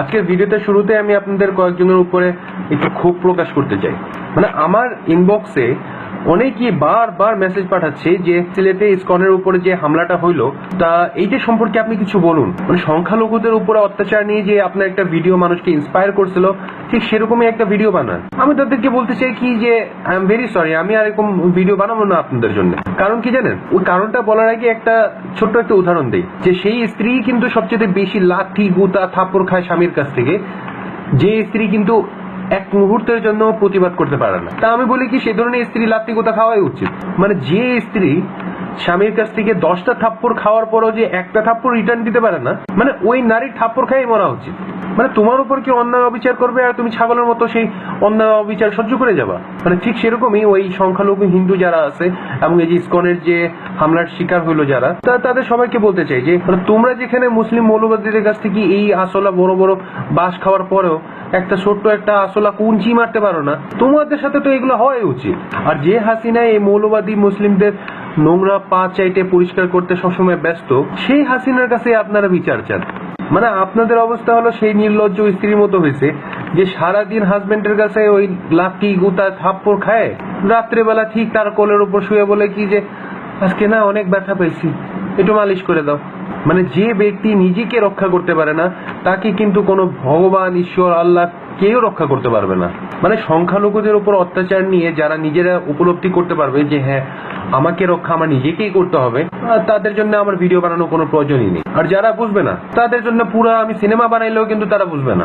আজকের ভিডিওতে শুরুতে আমি আপনাদের কয়েকজনের উপরে একটু ক্ষোভ প্রকাশ করতে চাই। মানে আমার ইনবক্সে অনেকেই বারবার মেসেজ পাঠাচ্ছে যে সিলেটে ইসকনের উপরে যে হামলাটা হইল, তা এইটা সম্পর্কে আপনি কিছু বলুন। মানে সংখ্যালঘুদের উপরে অত্যাচার নিয়ে যে আপনার একটা ভিডিও মানুষকে ইন্সপায়ার করছিল, ঠিক সেরকমই একটা ভিডিও বানান। আমি তাদেরকে বলতে চাই কি যে আই এম ভেরি সরি আমি আর এরকম ভিডিও বানাবো না আপনাদের জন্য। কারণ কি জানেন? ওই কারণটা বলার আগে একটা ছোট্ট একটা উদাহরণ দেই, যে সেই স্ত্রী কিন্তু সবচেয়ে বেশি লাঠি, গুতা থাপ্পড় খায় স্বামীর কাছ থেকে। যে স্ত্রী কিন্তু এক মুহূর্তের জন্য প্রতিবাদ করতে পারে না। তা আমি বলি কি, সে ধরনের স্ত্রী লাত্তি কোথা খাওয়াই উচিত। মানে যে স্ত্রী স্বামীর কাছ থেকে দশটা থাপ্পড় খাওয়ার পরও যে একটা থাপ্পড় রিটার্ন দিতে পারে না মানে ওই নারীর থাপ্পড় খাই মরা উচিত। মানে তোমার উপর কি অন্যায় অবিচার করবে আর তুমি ছাগলের মতো সেই অন্যায় অবিচার সহ্য করে যাবা? মানে ঠিক সেরকমই ওই সংখ্যালঘু হিন্দু যারা আছে এবং এই যে ইসকনের যে হামলার শিকার হলো যারা, তা তাদের সবাইকে বলতে চাই যে মানে তোমরা যেখানে মুসলিম মৌলবাদীদের কাছ থেকে এই আসলা বড় বড় বাস খাওয়ার পরেও একটা ছোট্ট একটা আসলা কুঞ্চি মারতে পারো না। তোমাদের সাথে তো এগুলো হওয়াই উচিত। আর যে হাসিনা এই মৌলবাদী মুসলিমদের নোংরা পা চাইটে পরিষ্কার করতে সবসময় ব্যস্ত, সেই হাসিনার কাছে আপনারা বিচার চান। মানে আপনাদের অবস্থা হলো সেই নির্লজ্জ স্ত্রীর মতো হয়েছে, যে সারাদিন হাজবেন্ডের কাছে ওই লাঠি, গুতা, থাপ্পড় খায়। রাত্রেবেলা ঠিক তার কোলের উপর শুয়ে বলে কি যে, আজকে না অনেক ব্যথা পেয়েছি, একটু মালিশ করে দাও। মানে যে ব্যক্তি নিজেকে রক্ষা করতে পারে না, তাকে কিন্তু কোনো ভগবান, ঈশ্বর, আল্লাহ কেউ রক্ষা করতে পারবে না। মানে সংখ্যালঘুদের উপর অত্যাচার নিয়ে যারা নিজেরা উপলব্ধি করতে পারবে যে হ্যাঁ আমাকে রক্ষা আমার নিজেকেই করতে হবে তাদের জন্য আমার ভিডিও বানানোর কোনো প্রয়োজনই নেই। আর যারা বুঝবে না, তাদের জন্য পুরো আমি সিনেমা বানাইলেও কিন্তু তারা বুঝবে না।